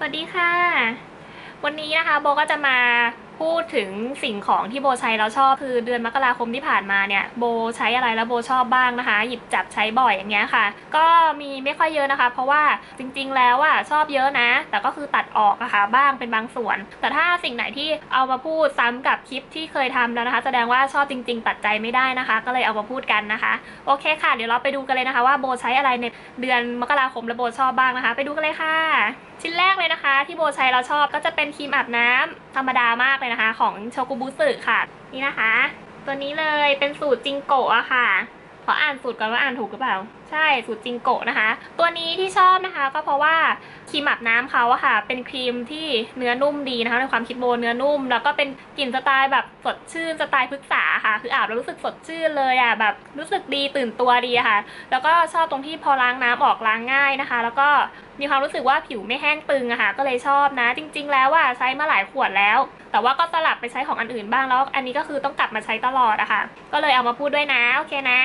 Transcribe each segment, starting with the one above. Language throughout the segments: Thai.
สวัสดีค่ะ วันนี้นะคะโบก็จะมาพูดถึงสิ่งของที่โบใช้แล้วชอบคือเดือนมกราคมที่ผ่านมาเนี่ยโบใช้อะไรแล้วโบชอบบ้างนะคะ หยิบจับใช้บ่อยอย่างเงี้ยค่ะ ก็มีไม่ค่อยเยอะนะคะ เพราะว่าจริงๆแล้วอะชอบเยอะนะ แต่ก็คือตัดออกนะคะบ้างเป็นบางส่วน แต่ถ้าสิ่งไหนที่เอามาพูดซ้ำกับคลิปที่เคยทำแล้วนะคะ แสดงว่าชอบจริง ๆ ตัดใจไม่ได้นะคะ ก็เลยเอามาพูดกันนะคะ โอเคค่ะ เดี๋ยวเราไปดูกันเลยนะคะ ว่าโบใช้อะไรในเดือนมกราคมและโบชอบบ้างนะคะ ไปดูกันเลยค่ะ ชิ้นแรกเลยนะคะ ที่โบใช้เราชอบก็จะเป็นครีมอาบน้ำธรรมดามากเลยนะคะ ของโชกุบุสึค่ะ นี่นะคะ ตัวนี้เลยเป็นสูตรจิงโกะอะค่ะ ขออ่านสูตรก่อนว่าอ่านถูกหรือเปล่า ใช่สูตรจิงโกะนะคะ ตัวนี้ที่ชอบนะคะก็เพราะว่าครีมอาบน้ำเขาอะค่ะ เป็นครีมที่เนื้อนุ่มดีนะคะในความคิดโบเนื้อนุ่ม แล้วก็เป็นกลิ่นสไตล์แบบสดชื่นสไตล์พฤกษาค่ะ คืออาบแล้วรู้สึกสดชื่นเลยอะแบบรู้สึกดีตื่นตัวดีค่ะ แล้วก็ชอบตรงที่พอล้างน้ำออกล้างง่ายนะคะ แล้วก็มีความรู้สึกว่าผิวไม่แห้งตึงอะค่ะ ก็เลยชอบนะ จริง ๆ แล้วว่าใช้มาหลายขวดแล้ว แต่ว่าก็สลับไปใช้ของอันอื่นบ้างแล้ว อันนี้ก็คือต้องกลับมาใช้ตลอดอะค่ะ ก็เลยเอามาพูดด้วยนะโอเคนะ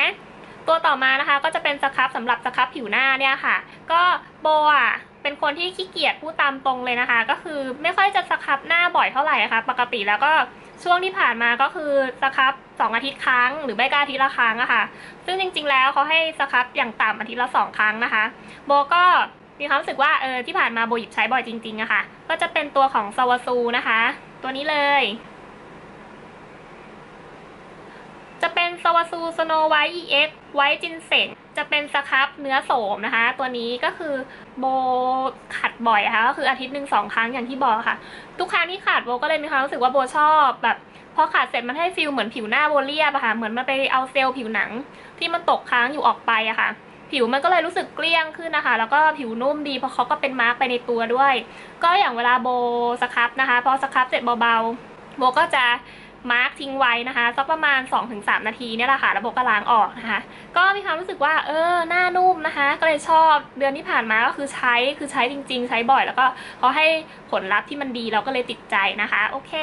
ตัวต่อมานะคะก็จะเป็นสครับสำหรับสครับผิวหน้าเนี่ยค่ะ ก็โบอะเป็นคนที่ขี้เกียจพูดตามตรงเลยนะคะ ก็คือไม่ค่อยจะสครับหน้าบ่อยเท่าไหร่นะคะ ปกติแล้วก็ช่วงที่ผ่านมาก็คือสครับสองอาทิตย์ครั้ง หรือไม่ก็อาทิตย์ละครั้งอะค่ะ ซึ่งจริง ๆ แล้วเขาให้สครับอย่างต่ำอาทิตย์ละสองครั้งนะคะ โบก็มีความรู้สึกว่าเออที่ผ่านมาโบหยิบใช้บ่อยจริงๆอะค่ะ ก็จะเป็นตัวของซาวาซูนะคะ ตัวนี้เลย จะเป็นสวาซูสโนไวท์ EX ไวท์จินเซนจะเป็นสครับเนื้อโสมนะคะ ตัวนี้ก็คือโบขัดบ่อยะค่ะก็คืออาทิตย์หนึ่งสองครั้งอย่างที่บอกค่ะ ทุกครั้งที่ขัดโบก็เลยมีความรู้สึกว่าโบชอบแบบพอขัดเสร็จมันให้ฟิลเหมือนผิวหน้าโบเรียบอะค่ะเหมือนมันไปเอาเซลล์ผิวหนังที่มันตกค้างอยู่ออกไปอะค่ะ ผิวมันก็เลยรู้สึกเกลี้ยงขึ้นนะคะ แล้วก็ผิวนุ่มดีเพราะเขาก็เป็นมาร์กไปในตัวด้วย ก็อย่างเวลาโบสครับนะคะพอสครับเสร็จเบาๆโบก็จะ มาร์กทิ้งไว้นะคะสักประมาณ 2-3 นาทีเนี่ยแหละค่ะแล้วโบก็ล้างออกนะคะ ก็มีความรู้สึกว่าเออหน้านุ่มนะคะ ก็เลยชอบเดือนที่ผ่านมาก็คือใช้คือใช้จริง ๆ ใช้บ่อย แล้วก็เขาให้ผลลัพธ์ที่มันดีเราก็เลยติดใจนะคะ โอเค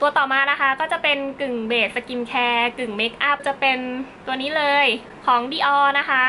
ตัวต่อมานะคะก็จะเป็นกึ่งเบสสกินแคร์กึ่งเมคอัพจะเป็นตัวนี้เลยของ Dior นะคะ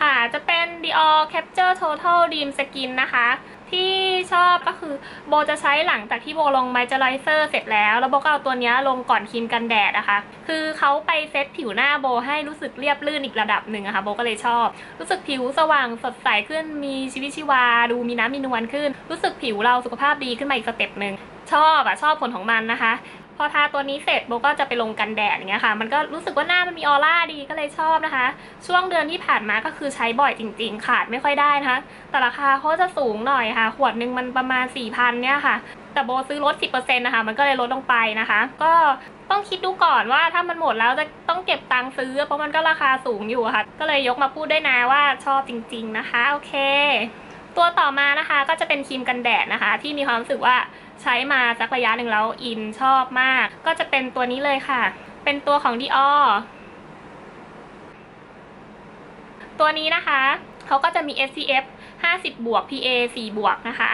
ค่ะ จะเป็น Dior Capture Total Dream Skin นะคะ ที่ชอบก็คือโบจะใช้หลังจากที่โบลงไมเจอไรเซอร์เสร็จแล้ว แล้วโบก็เอาตัวนี้ลงก่อนครีมกันแดดนะคะ คือเขาไปเซตผิวหน้าโบให้รู้สึกเรียบลื่นอีกระดับหนึ่งอะค่ะโบก็เลยชอบ รู้สึกผิวสว่างสดใสขึ้นมีชีวิตชีวา ดูมีน้ำมีนวลขึ้น รู้สึกผิวเราสุขภาพดีขึ้นมาอีกสเต็ปหนึ่งชอบอะชอบผลของมันนะคะ พอทาตัวนี้เสร็จโบก็จะไปลงกันแดดอย่างเงี้ยค่ะ มันก็รู้สึกว่าหน้ามันมีออร่าดีก็เลยชอบนะคะ ช่วงเดือนที่ผ่านมาก็คือใช้บ่อยจริง ๆ ขาดไม่ค่อยได้นะคะ แต่ราคาเขาจะสูงหน่อยค่ะ ขวดหนึ่งมันประมาณ4ี่พันเนี่ยค่ะ แต่โบซื้อลด 10%นะคะมันก็เลยลดลงไปนะคะ ก็ต้องคิดดูก่อนว่าถ้ามันหมดแล้วจะต้องเก็บตังค์ซื้อ เพราะมันก็ราคาสูงอยู่ค่ะ ก็เลยยกมาพูดด้วยนะว่าชอบจริง ๆนะคะ โอเค ตัวต่อมานะคะก็จะเป็นครีมกันแดดนะคะ ที่มีความรู้สึกว่า ใช้มาสักระยะหนึ่งแล้วอินชอบมาก ก็จะเป็นตัวนี้เลยค่ะ เป็นตัวของ Dior ตัวนี้นะคะเขาก็จะมี SPF 50บวก PA 4บวกนะคะ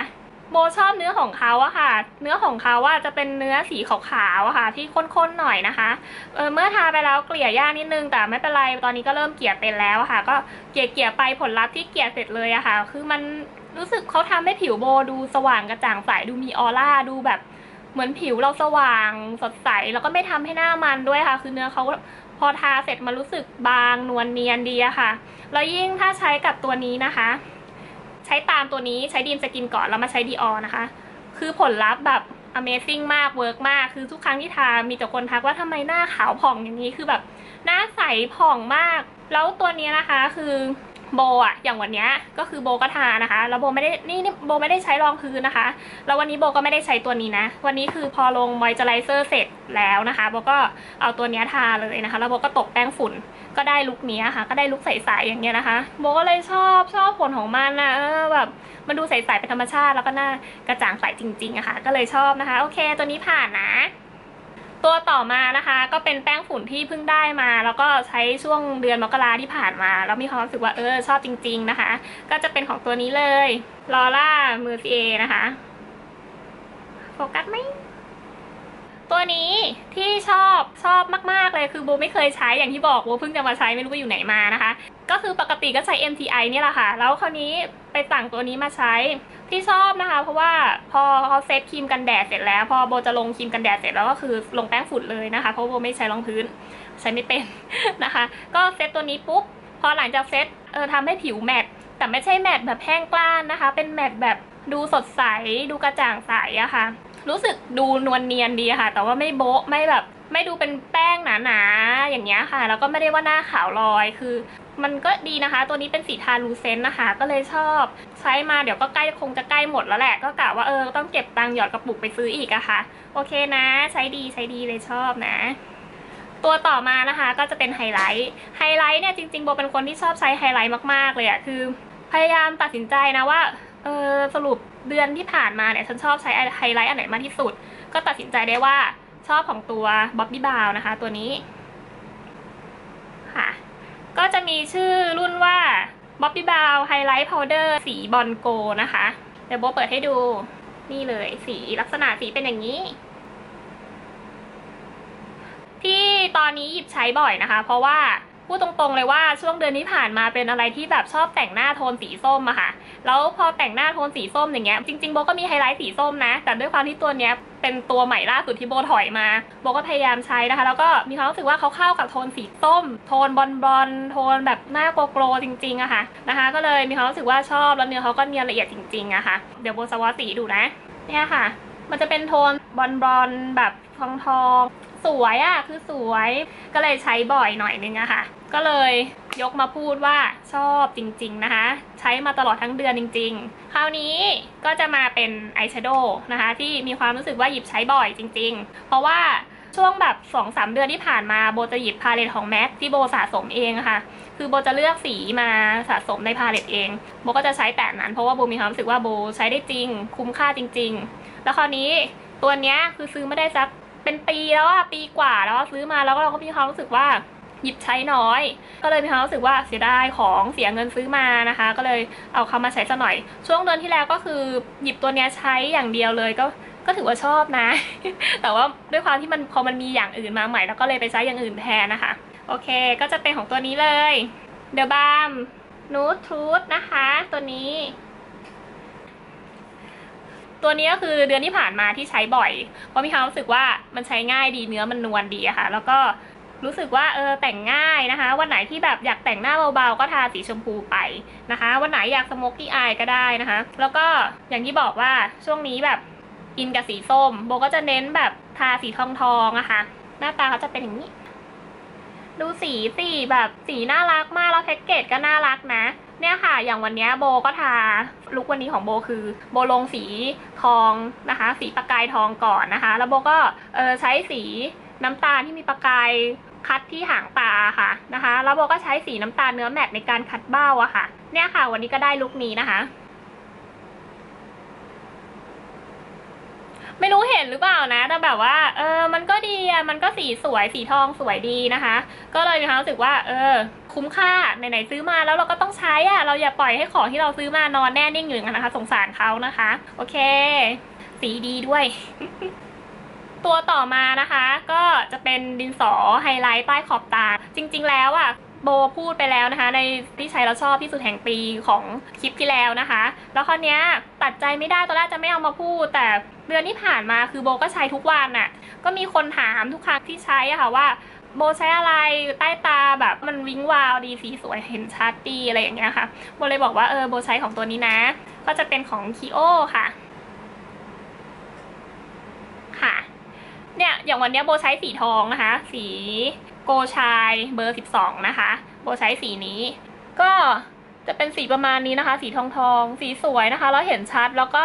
โบชอบเนื้อของเขาอะค่ะ เนื้อของเขาอะจะเป็นเนื้อสีขาวๆอะค่ะ ที่ข้นๆหน่อยนะคะ เออเมื่อทาไปแล้วเกลี่ยยากนิดนึงแต่ไม่เป็นไร ตอนนี้ก็เริ่มเกลี่ยเป็นแล้วอะค่ะ ก็เกลี่ยเกลี่ยไปผลลัพธ์ที่เกลี่ยเสร็จเลยอะค่ะ คือมัน รู้สึกเขาทำให้ผิวโบดูสว่างกระจ่างใสดูมีออร่าดูแบบเหมือนผิวเราสว่างสดใสแล้วก็ไม่ทำให้หน้ามันด้วยค่ะ คือเนื้อเขาพอทาเสร็จมันรู้สึกบางนวลเนียนดีอะค่ะ แล้วยิ่งถ้าใช้กับตัวนี้นะคะ ใช้ตามตัวนี้ใช้ดีมสกินก่อนแล้วมาใช้ดีออนะคะ คือผลลัพธ์แบบ Amazing มากเวิร์กมาก คือทุกครั้งที่ทา มีแต่คนทักว่าทำไมหน้าขาวผ่องอย่างนี้คือแบบ หน้าใสผ่องมาก แล้วตัวนี้นะคะคือ โบอะอย่างวันเนี้ยก็คือโบก็ทานะคะ แล้วโบไม่ได้นี่นี่โบไม่ได้ใช้รองพื้นนะคะ แล้ววันนี้โบก็ไม่ได้ใช้ตัวนี้นะ วันนี้คือพอลงมอยเจอไรเซอร์เสร็จแล้วนะคะโบก็เอาตัวเนี้ยทาเลยนะคะ แล้วโบก็ตบแป้งฝุ่นก็ได้ลุคนี้ค่ะ ก็ได้ลุคใสๆอย่างเงี้ยนะคะ โบก็เลยชอบชอบผลของมันนะเออแบบมันดูใสๆเป็นธรรมชาติแล้วก็หน้ากระจ่างใสจริงๆอะค่ะก็เลยชอบนะคะ โอเค ตัวนี้ผ่านนะ ตัวต่อมานะคะ ก็เป็นแป้งฝุ่นที่เพิ่งได้มา แล้วก็ใช้ช่วงเดือนมกราที่ผ่านมา แล้วมีความรู้สึกว่าเออชอบจริง ๆนะคะ ก็จะเป็นของตัวนี้เลยลอร่ามือซีเอนะคะโฟกัสไหมตัวนี้ที่ชอบชอบมาก ๆ เลยคือโบไม่เคยใช้อย่างที่บอกโบเพิ่งจะมาใช้ไม่รู้ว่าอยู่ไหนมานะคะ ก็คือปกติก็ใช้ MTI เนี่ยแหละค่ะ แล้วคราวนี้ไปสั่งตัวนี้มาใช้ที่ชอบนะคะ เพราะว่าพอเขาเซตครีมกันแดดเสร็จแล้ว พอโบจะลงครีมกันแดดเสร็จแล้วก็คือลงแป้งฝุ่นเลยนะคะ เพราะโบไม่ใช้รองพื้น ใช้ไม่เป็นนะคะ ก็เซตตัวนี้ปุ๊บ พอหลังจากเซตเออทำให้ผิวแมตต์แต่ไม่ใช่แมตต์แบบแห้งกล้านนะคะ เป็นแมตต์แบบดูสดใส ดูกระจ่างใสอะค่ะ รู้สึกดูนวลเนียนดีค่ะ แต่ว่าไม่โบ๊ะไม่แบบ ไม่ดูเป็นแป้งหนาๆอย่างเงี้ยค่ะ แล้วก็ไม่ได้ว่าหน้าขาวลอยคือมันก็ดีนะคะ ตัวนี้เป็นสีทาลูเซนนะคะ ก็เลยชอบใช้มาเดี๋ยวก็ใกล้คงจะใกล้หมดแล้วแหละ ก็กะว่าเออต้องเก็บตังค์หยอดกระปุกไปซื้ออีกอะค่ะ โอเคนะ ใช้ดีใช้ดีเลยชอบนะ ตัวต่อมานะคะก็จะเป็นไฮไลท์ ไฮไลท์เนี่ยจริงๆโบเป็นคนที่ชอบใช้ไฮไลท์มากๆเลยอะคือ พยายามตัดสินใจนะว่าเออสรุปเดือนที่ผ่านมาเนี่ยฉันชอบใช้ไฮไลท์อันไหนมากที่สุด ก็ตัดสินใจได้ว่า ชอบของตัวบ๊อบบี้บาวนะคะ ตัวนี้ค่ะ ก็จะมีชื่อรุ่นว่าบ๊อบบี้บาวไฮไลท์พาวเดอร์สีบอลโกนะคะ เดี๋ยวโบเปิดให้ดูนี่เลยสีลักษณะสีเป็นอย่างนี้ ที่ตอนนี้หยิบใช้บ่อยนะคะ เพราะว่าพูดตรงๆเลยว่าช่วงเดือนที่ผ่านมาเป็นอะไรที่แบบชอบแต่งหน้าโทนสีส้มอะค่ะ แล้วพอแต่งหน้าโทนสีส้มอย่างเงี้ยจริงๆโบก็มีไฮไลท์สีส้มนะ แต่ด้วยความที่ตัวเนี้ย เป็นตัวใหม่ล่าสุดที่โบถอยมาโบก็พยายามใช้นะคะ แล้วก็มีความรู้สึกว่าเขาเข้ากับโทนสีส้ม โทนบอลบอลโทนแบบหน้าโกโกรจริงๆอะค่ะนะคะ ก็เลยมีความรู้สึกว่าชอบแล้วเนื้อเขาก็เนียนละเอียดจริงๆอะค่ะเดี๋ยวโบสวอตสีดูนะเนี่ยค่ะ มันจะเป็นโทนบอลบอลแบบทองทอง สวยอะคือสวยก็เลยใช้บ่อยหน่อยนึงอะค่ะ ก็เลยยกมาพูดว่าชอบจริง ๆนะคะ ใช้มาตลอดทั้งเดือนจริง ๆ คราวนี้ก็จะมาเป็นอายแชโดว์นะคะ ที่มีความรู้สึกว่าหยิบใช้บ่อยจริง ๆ เพราะว่าช่วงแบบ2อสเดือนที่ผ่านมาโบจะหยิบพาเลตของแม็กที่โบสะสมเองอะค่ะ คือโบจะเลือกสีมาสะสมในพาเลตเอง โบก็จะใช้แต่นั้น เพราะว่าโบมีความรู้สึกว่าโบใช้ได้จริง คุ้มค่าจริง ๆ แล้วคราวนี้ตัวเนี้ยคือซื้อไม่ได้สัก เป็นปีแล้วอะปีกว่าแล้วซื้อมาแล้วเราก็มีความรู้สึกว่าหยิบใช้น้อย ก็เลยมีความรู้สึกว่าเสียดายของเสียเงินซื้อมานะคะ ก็เลยเอาเข้ามาใช้ซะหน่อย ช่วงเดือนที่แล้วก็คือหยิบตัวเนี้ยใช้อย่างเดียวเลยก็ก็ถือว่าชอบนะ แต่ว่าด้วยความที่มันพอมันมีอย่างอื่นมาใหม่แล้วก็เลยไปใช้อย่างอื่นแทนนะคะ โอเค ก็จะเป็นของตัวนี้เลย The Balm Nude Truth นะคะ ตัวนี้ ตัวนี้ก็คือเดือนที่ผ่านมาที่ใช้บ่อย เพราะมีความรู้สึกว่ามันใช้ง่ายดีเนื้อมันนวลดีอะค่ะ แล้วก็รู้สึกว่าเออแต่งง่ายนะคะ วันไหนที่แบบอยากแต่งหน้าเบาๆก็ทาสีชมพูไปนะคะ วันไหนอยากสโมกกี้อายก็ได้นะคะ แล้วก็อย่างที่บอกว่าช่วงนี้แบบอินกับสีส้ม โบก็จะเน้นแบบทาสีทองทองๆอะค่ะ หน้าตาเขาจะเป็นอย่างนี้ ดูสีสีแบบสีน่ารักมากแล้วแพ็กเกจก็น่ารักนะ เนี่ยค่ะ อย่างวันนี้โบก็ทาลุควันนี้ของโบคือ โบลงสีทองนะคะ สีประกายทองก่อนนะคะ แล้วโบก็เออใช้สีน้ำตาลที่มีประกายคัดที่หางตาค่ะนะคะ แล้วโบก็ใช้สีน้ำตาลเนื้อแมทในการคัดเบ้าอะค่ะ เนี่ยค่ะ วันนี้ก็ได้ลุคนี้นะคะ ไม่รู้เห็นหรือเปล่านะ แต่แบบว่า เออ มันก็ดีอะมันก็สีสวย สีทองสวยดีนะคะ ก็เลยมีความรู้สึกว่า เออ คุ้มค่า ไหนๆซื้อมาแล้วเราก็ต้องใช้อะเราอย่าปล่อยให้ของที่เราซื้อมานอนแน่นิ่งอยู่อย่างนั้นนะคะ สงสารเขานะคะ โอเค สีดีด้วยตัวต่อมานะคะ ก็จะเป็นดินสอไฮไลท์ใต้ขอบตา จริง ๆ แล้วอะโบพูดไปแล้วนะคะ ในที่ใช้แล้วชอบที่สุดแห่งปีของคลิปที่แล้วนะคะ แล้วคราวนี้ตัดใจไม่ได้ตอนแรกจะไม่เอามาพูด แต่ เดือนที่ผ่านมาคือโบก็ใช้ทุกวันน่ะ ก็มีคนถามทุกครั้งที่ใช้อะค่ะว่าโบใช้อะไรใต้ตาแบบมันวิ้งวาวดีสีสวยเห็นชัดดีอะไรอย่างเงี้ยค่ะโบเลยบอกว่าเออโบใช้ของตัวนี้นะ ก็จะเป็นของคีโอค่ะ ค่ะ เนี่ยอย่างวันเนี้ยโบใช้สีทองนะคะ สีโกชายเบอร์ 12 นะคะ โบใช้สีนี้ ก็จะเป็นสีประมาณนี้นะคะ สีทองทอง สีสวยนะคะ แล้วเห็นชัดแล้วก็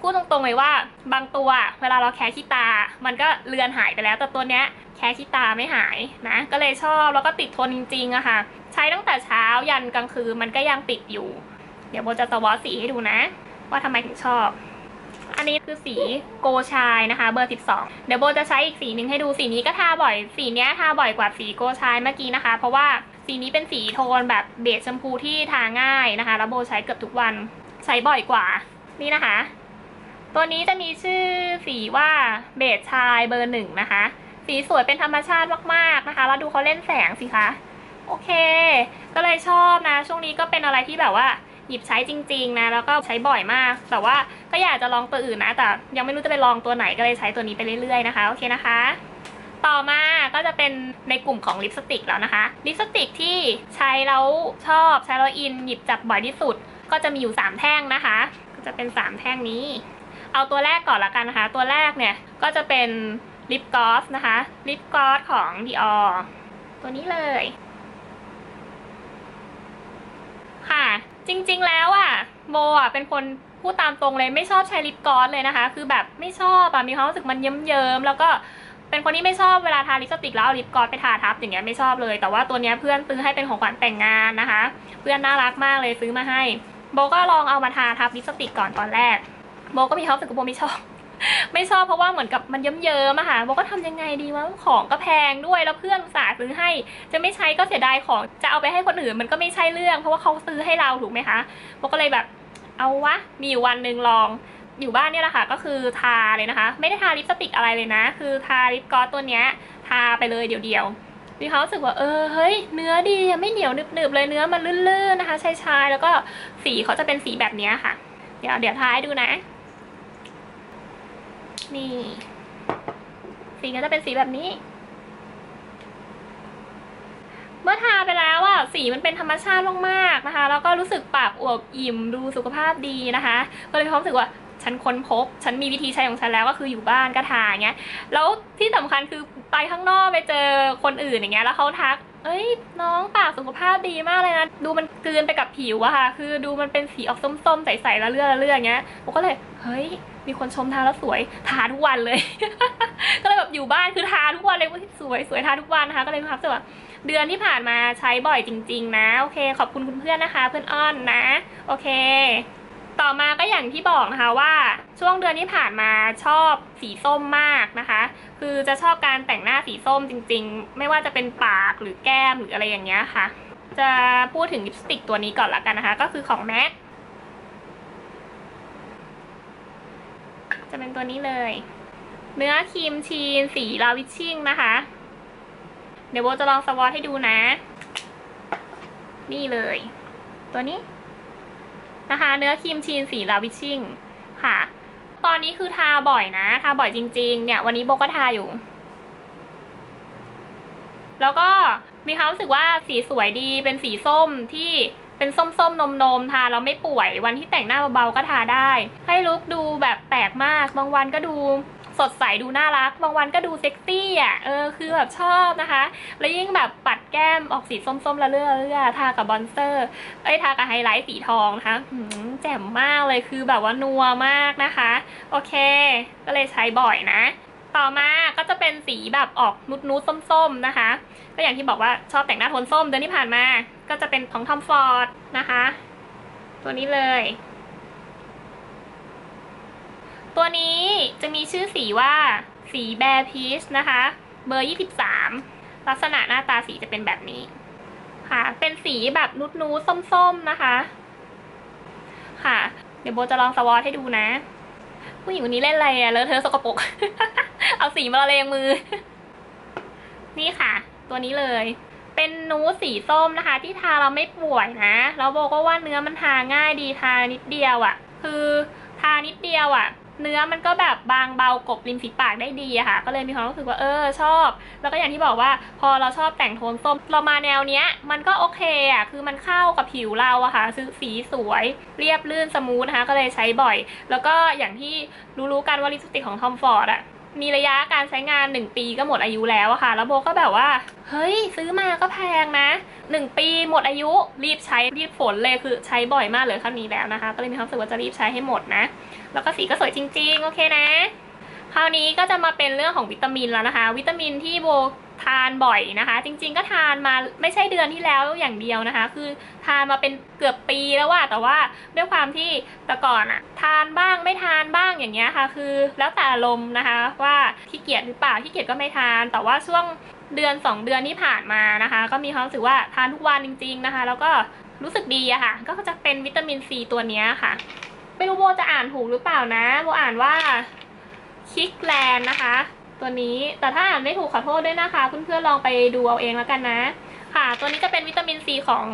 พูดตรงๆเลยว่าบางตัวเวลาเราแคะขี้ตา มันก็เลือนหายไปแล้ว แต่ตัวเนี้ยแคะขี้ตาไม่หายนะ ก็เลยชอบแล้วก็ติดทนจริงๆอะค่ะ ใช้ตั้งแต่เช้ายันกลางคืนมันก็ยังติดอยู่ เดี๋ยวโบจะสวอสีให้ดูนะ ว่าทำไมถึงชอบ อันนี้คือสีโกชายนะคะ เบอร์ 12 เดี๋ยวโบจะใช้อีกสีหนึ่งให้ดูสีนี้ก็ทาบ่อย สีเนี้ยทาบ่อยกว่าสีโกชายเมื่อกี้นะคะ เพราะว่าสีนี้เป็นสีโทนแบบเบจชมพูที่ทาง่ายนะคะ แล้วโบใช้เกือบทุกวันใช้บ่อยกว่า นี่นะคะ ตัวนี้จะมีชื่อสีว่าเบจชายเบอร์หนึ่งนะคะ สีสวยเป็นธรรมชาติมากๆนะคะ แล้วดูเขาเล่นแสงสิคะ โอเค ก็เลยชอบนะ ช่วงนี้ก็เป็นอะไรที่แบบว่าหยิบใช้จริง ๆ นะ แล้วก็ใช้บ่อยมาก แต่ว่าก็อยากจะลองตัวอื่นนะ แต่ยังไม่รู้จะไปลองตัวไหนก็เลยใช้ตัวนี้ไปเรื่อยๆนะคะ โอเคนะคะ ต่อมาก็จะเป็นในกลุ่มของลิปสติกแล้วนะคะ ลิปสติกที่ใช้แล้วชอบใช้แล้วอินหยิบจับบ่อยที่สุด ก็จะมีอยู่ 3 แท่งนะคะ จะเป็น 3 แท่งนี้ เอาตัวแรกก่อนละกันนะคะ ตัวแรกเนี่ยก็จะเป็นลิปกลอสนะคะ ลิปกลอสของ Dior ตัวนี้เลย ค่ะ จริงๆแล้วอะโมอะเป็นคนพูดตามตรงเลยไม่ชอบใช้ลิปกลอสเลยนะคะ คือแบบไม่ชอบอะมีความรู้สึกมันเยิ้มๆแล้วก็เป็นคนที่ไม่ชอบเวลาทาลิปสติกแล้วเอาลิปกลอสไปทาทับอย่างเงี้ยไม่ชอบเลย แต่ว่าตัวเนี้ยเพื่อนซื้อให้เป็นของขวัญแต่งงานนะคะ เพื่อนน่ารักมากเลยซื้อมาให้ โบก็ลองเอามาทาทับลิปสติกก่อนตอนแรก โบก็มีความรู้สึกว่าโบไม่ชอบ ไม่ชอบเพราะว่าเหมือนกับมันเยิ้มๆอะค่ะโบก็ทำยังไงดีวะของก็แพงด้วยแล้วเพื่อนสาซื้อให้ จะไม่ใช้ก็เสียดายของจะเอาไปให้คนอื่นมันก็ไม่ใช่เรื่อง เพราะว่าเขาซื้อให้เราถูกไหมคะโบก็เลยแบบเอาวะมีอยู่วันหนึ่งลองอยู่บ้านเนี่ยแหละค่ะก็คือทาเลยนะคะ ไม่ได้ทาลิปสติกอะไรเลยนะ คือทาลิปกลอสตัวเนี้ยทาไปเลยเดี๋ยวๆ มีความรู้สึกว่าเออเฮ้ยเนื้อดีไม่เหนียวหนึบๆเลยเนื้อมันลื่นๆนะคะชายๆแล้วก็สีเขาจะเป็นสีแบบนี้ค่ะ เดี๋ยวเดี๋ยวทาให้ดูนะ นี่ สีก็จะเป็นสีแบบนี้ เมื่อทาไปแล้วอะสีมันเป็นธรรมชาติมากๆนะคะ แล้วก็รู้สึกปากอวบอิ่มดูสุขภาพดีนะคะ ก็เลยความรู้สึกว่า ฉันค้นพบ ฉันมีวิธีใช้ของฉันแล้วก็คืออยู่บ้านก็ทาอย่างเงี้ย แล้วที่สำคัญคือไปข้างนอกไปเจอคนอื่นอย่างเงี้ยแล้วเขาทัก เอ้ยน้องปากสุขภาพดีมากเลยนะ ดูมันกลืนไปกับผิวอะค่ะ คือดูมันเป็นสีออกส้มๆ ใสๆละเลื่อละเลื่ออย่างเงี้ยผมก็เลย เฮ้ย มีคนชมทาแล้วสวยทาทุกวันเลย ก็เลยแบบอยู่บ้านคือทาทุกวันเลยว่าสวยสวยทาทุกวันนะคะ ก็เลยมีความรู้สึกว่าเดือนที่ผ่านมาใช้บ่อยจริง ๆ นะ โอเค ขอบคุณคุณเพื่อนนะคะ เพื่อนอ้อนนะ โอเค ต่อมาก็อย่างที่บอกนะคะว่าช่วงเดือนที่ผ่านมาชอบสีส้มมากนะคะ คือจะชอบการแต่งหน้าสีส้มจริง ๆ ไม่ว่าจะเป็นปากหรือแก้มหรืออะไรอย่างเงี้ยค่ะ จะพูดถึงลิปสติกตัวนี้ก่อนละกันนะคะ ก็คือของ MAC จะเป็นตัวนี้เลย เนื้อครีมชีนสีลาวิชชิ่งนะคะ เดี๋ยวโบจะลองสวอตให้ดูนะ นี่เลย ตัวนี้ นะคะ เนื้อครีมชีนสีลาวิชชิ่งค่ะ ตอนนี้คือทาบ่อยนะ ทาบ่อยจริง ๆ เนี่ย วันนี้โบก็ทาอยู่ แล้วก็มีความรู้สึกว่าสีสวยดีเป็นสีส้มที่เป็นส้มๆ นมๆ ทาแล้วไม่ป่วย วันที่แต่งหน้าเบาๆ ก็ทาได้ ให้ลุกดูแบบแปลกมาก บางวันก็ดู สดใสดูน่ารัก บางวันก็ดูเซ็กซี่อะเออคือแบบชอบนะคะ แล้วยิ่งแบบปัดแก้มออกสีส้มๆละเลื่อเลื่อทากับบอนเซอร์เอ้ยทากับไฮไลท์สีทองนะคะแจ่มมากเลยคือแบบว่านัวมากนะคะ โอเค ก็เลยใช้บ่อยนะต่อมาก็จะเป็นสีแบบออกนุดนุดๆส้มๆนะคะ ก็อย่างที่บอกว่าชอบแต่งหน้าโทนส้มเดือนที่ผ่านมา ก็จะเป็นของทอมฟอร์ดนะคะ ตัวนี้เลย ตัวนี้จะมีชื่อสีว่าสีแบร์พีชนะคะ เบอร์ 23 ลักษณะหน้าตาสีจะเป็นแบบนี้ ค่ะ เป็นสีแบบนุดนูดๆส้มๆนะคะ ค่ะ เดี๋ยวโบจะลองสวอตให้ดูนะ ผู้หญิงคนนี้เล่นอะไรอะเลอะเทอะสกปรก เอาสีมาละเลงมือ นี่ค่ะ ตัวนี้เลย เป็นนูสีส้มนะคะ ที่ทาเราไม่ป่วยนะ แล้วโบก็ว่าเนื้อมันทาง่ายดีทานิดเดียวอะ่ะคือทานิดเดียวอะ่ะ เนื้อมันก็แบบบางเบากบริมฝีปากได้ดีอะค่ะ ก็เลยมีความรู้สึกว่าเออชอบ แล้วก็อย่างที่บอกว่า พอเราชอบแต่งโทนส้มเรามาแนวเนี้ย มันก็โอเคอะคือมันเข้ากับผิวเราอะค่ะคือสีสวยเรียบลื่นสมูทนะคะ ก็เลยใช้บ่อย แล้วก็อย่างที่รู้ๆกันว่าลิปสติกของทอมฟอร์ดอะ มีระยะการใช้งาน 1 ปีก็หมดอายุแล้วอะค่ะ แล้วโบก็แบบว่า เฮ้ย ซื้อมาก็แพงนะ 1 ปีหมดอายุรีบใช้รีบฝนเลยคือใช้บ่อยมากเลยครั้งนี้แล้วนะคะ ก็เลยมีความรู้สึกว่าจะรีบใช้ให้หมดนะ แล้วก็สีก็สวยจริง ๆ โอเคนะ คราวนี้ก็จะมาเป็นเรื่องของวิตามินแล้วนะคะ วิตามินที่โบทานบ่อยนะคะ จริง ๆ ก็ทานมาไม่ใช่เดือนที่แล้วอย่างเดียวนะคะ คือทานมาเป็นเกือบปีแล้วว่าแต่ว่าด้วยความที่แต่ก่อนอะทานบ้างไม่ทานบ้าง อย่างเงี้ยค่ะ คือแล้วแต่อารมณ์นะคะ ว่าขี้เกียจหรือเปล่าขี้เกียจก็ไม่ทาน แต่ว่าช่วงเดือน 2 เดือนที่ผ่านมานะคะ ก็มีความรู้สึกว่าทานทุกวันจริง ๆนะคะ แล้วก็รู้สึกดีอะค่ะ ก็จะเป็นวิตามินซีตัวเนี้ยค่ะ ไม่รู้โบจะอ่านถูกหรือเปล่านะโบอ่านว่าคิกแลนนะคะ ตัวนี้แต่ถ้าอ่านไม่ถูกขอโทษด้วยนะคะเพื่อนๆลองไปดูเอาเองแล้วกันนะ ค่ะ ตัวนี้จะเป็นวิตามินซีของ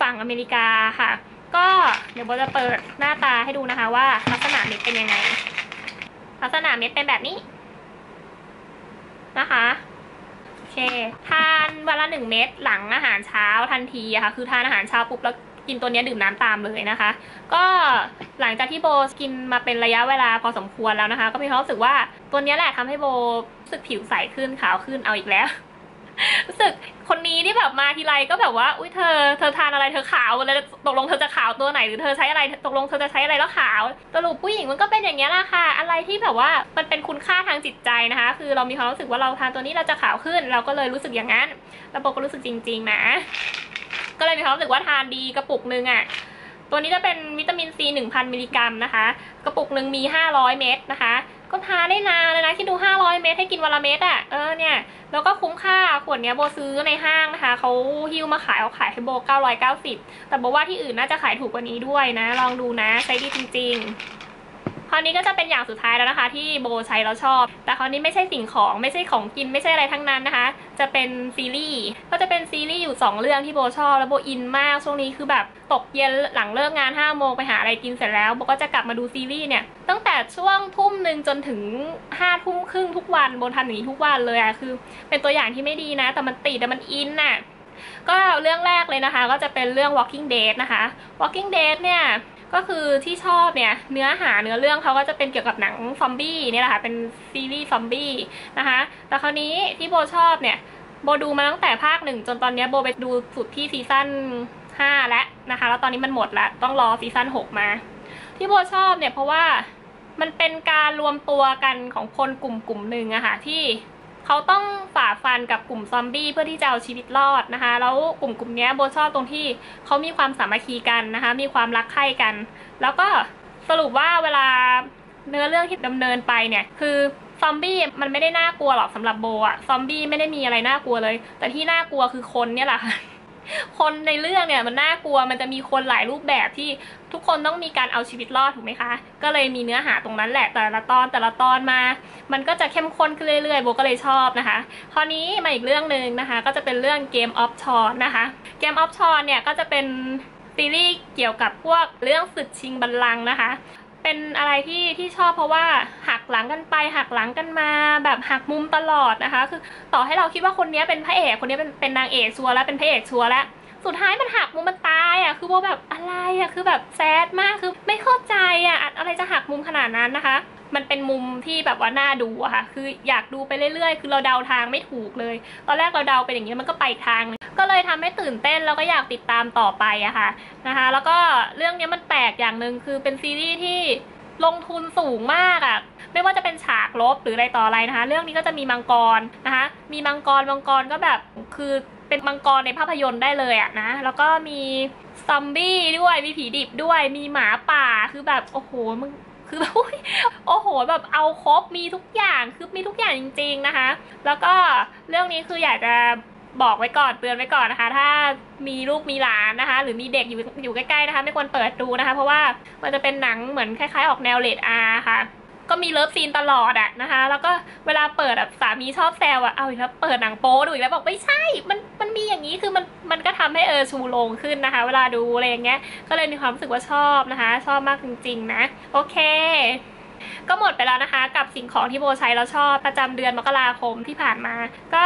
ฝั่งอเมริกาค่ะ ก็เดี๋ยวโบจะเปิดหน้าตาให้ดูนะคะว่าลักษณะเม็ดเป็นยังไง ลักษณะเม็ดเป็นแบบนี้นะคะโอเค ทานวันละหนึ่งเม็ดหลังอาหารเช้าทันทีอะค่ะ คือทานอาหารเช้าปุ๊บแล้วกินตัวนี้ดื่มน้ำตามเลยนะคะ ก็หลังจากที่โบกินมาเป็นระยะเวลาพอสมควรแล้วนะคะ ก็มีความรู้สึกว่าตัวนี้แหละทำให้โบรู้สึกผิวใสขึ้นขาวขึ้นเอาอีกแล้ว รู้สึกคนนี้ที่แบบมาทีไรก็แบบว่าอุ้ยเธอเธอทานอะไรเธอขาวแล้วตกลงเธอจะขาวตัวไหนหรือเธอใช้อะไรตกลงเธอจะใช้อะไรแล้วขาวสรุปผู้หญิงมันก็เป็นอย่างนี้แหละค่ะ อะไรที่แบบว่ามันเป็นคุณค่าทางจิตใจนะคะ คือเรามีความรู้สึกว่าเราทานตัวนี้เราจะขาวขึ้น เราก็เลยรู้สึกอย่างนั้นแล้วโบก็รู้สึกจริง ๆ นะ ก็เลยมีความรู้สึกว่าทานดีกระปุกนึงอะ่ะตัวนี้จะเป็นวิตามินซี1,000 มิลลิกรัมนะคะ กระปุกหนึ่งมี 500 เม็ดนะคะ ก็ทาได้นานเลยนะคิดดู 500 เม็ดให้กินวันละเม็ดอะ่ะเออเนี่ยแล้วก็คุ้มค่าขวดเนี้ยโบซื้อในห้างนะคะเขาฮิ้วมาขายเอาขายให้โบ 990 แต่โบว่าที่อื่นน่าจะขายถูกกว่านี้ด้วยนะ ลองดูนะใช้ดีจริง ๆ ราวนี้ก็จะเป็นอย่างสุดท้ายแล้วนะคะ ที่โบใช้แล้วชอบ แต่คราวนี้ไม่ใช่สิ่งของไม่ใช่ของกินไม่ใช่อะไรทั้งนั้นนะคะ จะเป็นซีรีส์ก็จะเป็นซีรีส์อยู่ 2 เรื่องที่โบชอบ แล้วโบอินมากช่วงนี้คือแบบตกเย็นหลังเลิกงาน5้าโมงไปหาอะไรกินเสร็จแล้วโบก็จะกลับมาดูซีรีส์เนี่ยตั้งแต่ช่วงทุ่มหนึ่งจนถึง5้าทุ่มครึ่งทุกวันโบทำอย่างนี้ทุกวันเลยอะคือ เป็นตัวอย่างที่ไม่ดีนะ แต่มันติดแต่มันอินน่ะก็เรื่องแรกเลยนะคะ ก็จะเป็นเรื่อง Walking Dead นะคะ Walking Dead เนี่ย ก็คือที่ชอบเนี่ยเนื้อหาเนื้อเรื่องเขาก็จะเป็นเกี่ยวกับหนังซอมบี้นี่แหละค่ะเป็นซีรีส์ซอมบี้นะคะแต่คราวนี้ที่โบชอบเนี่ยโบดูมาตั้งแต่ภาคหนึ่งจนตอนนี้โบไปดูสุดที่ซีซั่น5แล้วนะคะแล้วตอนนี้มันหมดแล้วต้องรอซีซั่น6มา ที่โบชอบเนี่ยเพราะว่ามันเป็นการรวมตัวกันของคนกลุ่มกลุ่มหนึ่งอะค่ะที่ เขาต้องฝ่าฟันกับกลุ่มซอมบี้เพื่อที่จะเอาชีวิตรอดนะคะ แล้วกลุ่มกลุ่มนี้โบชอบตรงที่เขามีความสามัคคีกันนะคะ มีความรักใคร่กัน แล้วก็สรุปว่าเวลาเนื้อเรื่องที่ดำเนินไปเนี่ยคือซอมบี้มันไม่ได้น่ากลัวหรอกสำหรับโบอะซอมบี้ไม่ได้มีอะไรน่ากลัวเลย แต่ที่น่ากลัวคือคนเนี่ยแหละ คนในเรื่องเนี่ยมันน่ากลัวมันจะมีคนหลายรูปแบบที่ทุกคนต้องมีการเอาชีวิตรอดถูกไหมคะ ก็เลยมีเนื้อหาตรงนั้นแหละแต่ละตอนแต่ละตอนมา มันก็จะเข้มข้นขึ้นเรื่อยๆโบก็เลยชอบนะคะ คราวนี้มาอีกเรื่องหนึ่งนะคะ ก็จะเป็นเรื่อง Game of Thrones นะคะ Game of Thrones เนี่ยก็จะเป็นซีรีส์เกี่ยวกับพวกเรื่องศึกชิงบัลลังก์นะคะ เป็นอะไรที่ที่ชอบเพราะว่าหักหลังกันไปหักหลังกันมาแบบหักมุมตลอดนะคะ คือต่อให้เราคิดว่าคนนี้เป็นพระเอกคนนี้เป็นเป็นนางเอกชัวร์แล้วเป็นพระเอกชัวร์แล้วสุดท้ายมันหักมุมมันตายอะคือว่าแบบอะไรอะคือแบบแซดมากคือไม่เข้าใจอะอะไรจะหักมุมขนาดนั้นนะคะ มันเป็นมุมที่แบบว่าน่าดูอะค่ะ คืออยากดูไปเรื่อยๆ คือเราเดาทางไม่ถูกเลย ตอนแรกเราเดาเป็นอย่างนี้มันก็ไปทาง ก็เลยทำให้ตื่นเต้นแล้วก็อยากติดตามต่อไปอะค่ะนะคะ แล้วก็เรื่องนี้มันแปลกอย่างหนึ่งคือเป็นซีรีส์ที่ลงทุนสูงมากอะไม่ว่าจะเป็นฉากลบหรืออะไรต่ออะไรนะคะ เรื่องนี้ก็จะมีมังกรนะคะ มีมังกรมังกรก็แบบคือเป็นมังกรในภาพยนตร์ได้เลยอะนะ แล้วก็มีซอมบี้ด้วย มีผีดิบด้วย มีหมาป่า คือแบบ โอ้โห มึง คือแบบโอ้โหแบบเอาครบมีทุกอย่างคือมีทุกอย่างจริง ๆนะคะ แล้วก็เรื่องนี้คืออยากจะบอกไว้ก่อนเตือนไว้ก่อนนะคะ ถ้ามีลูกมีหลานนะคะ หรือมีเด็กอยู่อยู่ใกล้ๆนะคะ ไม่ควรเปิดดูนะคะ เพราะว่ามันจะเป็นหนังเหมือนคล้ายๆ ออกแนวเลดอาค่ะ ก็มีเลิฟซีนตลอดอะนะคะ แล้วก็เวลาเปิดแบบสามีชอบแซวอะเอาอีกแล้วเปิดหนังโป๊ดูอีกแล้วบอกไม่ใช่ มันมันมีอย่างนี้คือมันมันก็ทำให้เออชูโรงขึ้นนะคะ เวลาดูอะไรอย่างเงี้ย ก็เลยมีความรู้สึกว่าชอบนะคะ ชอบมากจริงๆนะ โอเค ก็หมดไปแล้วนะคะกับสิ่งของที่โบใช้แล้วชอบประจำเดือนมกราคมที่ผ่านมา ก็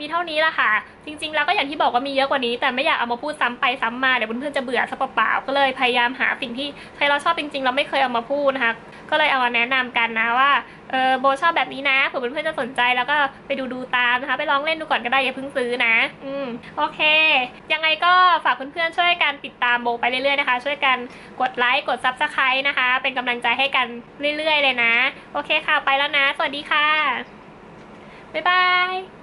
มีเท่านี้ละค่ะ จริง ๆ แล้วก็อย่างที่บอกว่ามีเยอะกว่านี้ แต่ไม่อยากเอามาพูดซ้ำไปซ้ำมาเดี๋ยวเพื่อนๆจะเบื่อซะเปล่าๆก็เลยพยายามหาสิ่งที่ใช้แล้วชอบจริงๆเราไม่เคยเอามาพูดนะคะก็เลยเอามาแนะนำกันนะว่า เออโบชอบแบบนี้นะเผื่อเพื่อนๆจะสนใจแล้วก็ไปดูดูตามนะคะ ไปลองเล่นดูก่อนก็ได้อย่าเพิ่งซื้อนะ อืมโอเค ยังไงก็ฝากเพื่อนๆช่วยกันติดตามโบไปเรื่อยๆนะคะ ช่วยกันกดไลค์กดซับสไครต์นะคะ เป็นกำลังใจให้กันเรื่อยๆเลยนะ โอเคค่ะไปแล้วนะ สวัสดีค่ะบ๊ายบาย